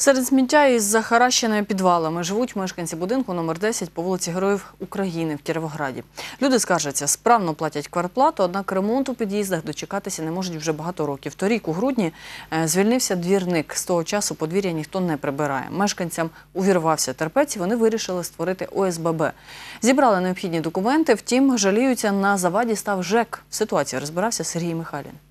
Серед сміття із захаращеними підвалами живуть мешканці будинку номер 10 по вулиці Героїв України в Кіровограді. Люди скаржаться, справно платять квартплату, однак ремонт у під'їздах дочекатися не можуть вже багато років. Торік у грудні е, звільнився двірник. З того часу подвір'я ніхто не прибирає. Мешканцям увірвався терпець, вони вирішили створити ОСББ. Зібрали необхідні документи, втім, жаліються на заваді став ЖЕК. В ситуації розбирався Сергій Михайлін.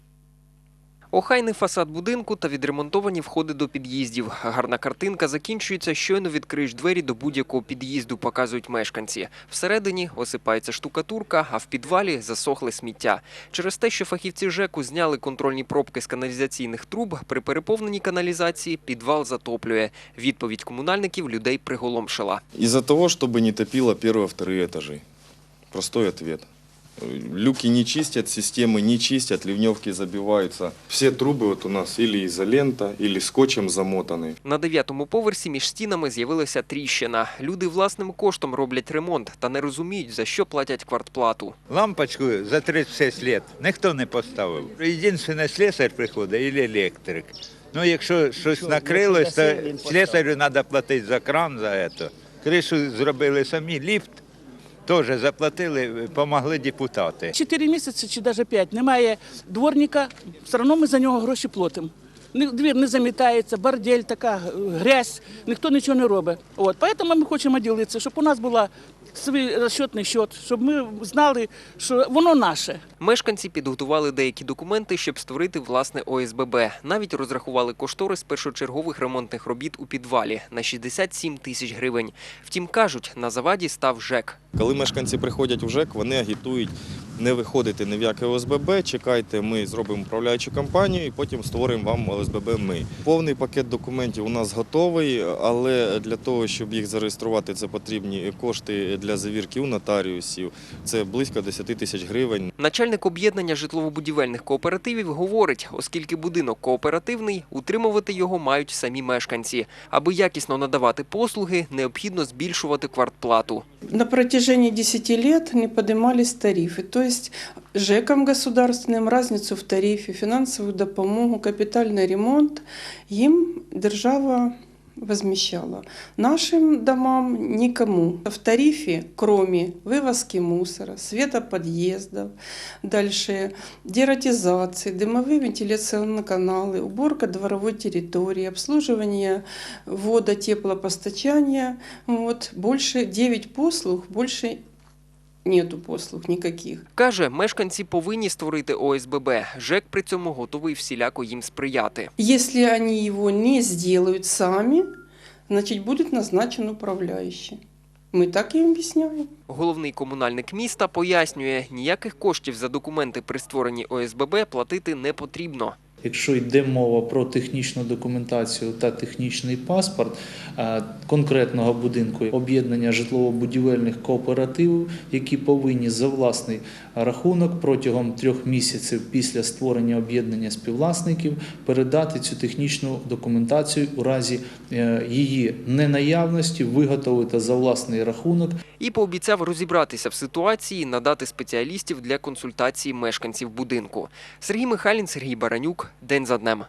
Охайний фасад будинку та відремонтовані входи до під'їздів. Гарна картинка закінчується, щойно відкриєш двері до будь-якого під'їзду, показують мешканці. Всередині осипається штукатурка, а в підвалі засохле сміття. Через те, що фахівці ЖЕКу зняли контрольні пробки з каналізаційних труб, при переповненій каналізації підвал затоплює. Відповідь комунальників людей приголомшила. Из-за того, чтобы не топило первые, вторые этажи. Простой ответ. Люки не чистят, системы не чистят, ливневки забиваются. Все трубы вот у нас или изолента, или скотчем замотаны. На дев'ятому поверсі між стінами з'явилася тріщина. Люди власним коштом роблять ремонт та не розуміють, за що платять квартплату. Лампочку за 36 лет ніхто не поставив. Єдиний слесар приходить і електрик. Ну, якщо щось накрилось, то слесарю треба платити за кран за це. Кришу зробили самі, ліфт теж заплатили, допомогли депутати. Чотири місяці чи навіть п'ять немає дворника, все одно ми за нього гроші платимо. Двір не замітається, бордель така, е, грязь, ніхто нічого не робить. От, тому ми хочемо ділитися, щоб у нас був свій розчетний счет, щоб ми знали, що воно наше. Мешканці підготували деякі документи, щоб створити власне ОСББ. Навіть розрахували кошторис першочергових ремонтних робіт у підвалі на 67 тисяч гривень. Втім, кажуть, на заваді став ЖЕК. Коли мешканці приходять в ЖЕК, вони агітують не виходити ні в яке ОСББ, чекайте, ми зробимо управляючу компанію і потім створимо вам ОСББ ми. Повний пакет документів у нас готовий, але для того, щоб їх зареєструвати, це потрібні кошти для завірки у нотаріусів. Це близько 10 тисяч гривень. Начальник об'єднання житлово-будівельних кооперативів говорить, оскільки будинок кооперативний, утримувати його мають самі мешканці. Аби якісно надавати послуги, необхідно збільшувати квартплату. На протяжении 10 лет не поднимались тарифы. То есть ЖЭКам государственным разницу в тарифе, финансовую допомогу, капитальный ремонт им держава возмещала. Нашим домам никому. В тарифе, кроме вывозки мусора, света подъездов, дальше дератизации, дымовые вентиляционные каналы, уборка дворовой территории, обслуживание вода, теплопостачания, вот, больше 9 послуг, больше нету послуг никаких. Каже, мешканці повинні створити ОСББ. ЖЕК при цьому готовий всіляко їм сприяти. Если они его не сделают сами, значит будет назначен управляющий. Мы так им объясняем. Головний комунальник міста пояснює, ніяких коштів за документи при створенні ОСББ платити не потрібно. Якщо йде мова про технічну документацію та технічний паспорт конкретного будинку об'єднання житлово-будівельних кооперативів, які повинні за власний рахунок протягом трьох місяців після створення об'єднання співвласників передати цю технічну документацію у разі е, її ненаявності, виготовити за власний рахунок І пообіцяв розібратися в ситуації, надати спеціалістів для консультації мешканців будинку. Сергій Михайлін, Сергій Баранюк. День за днем.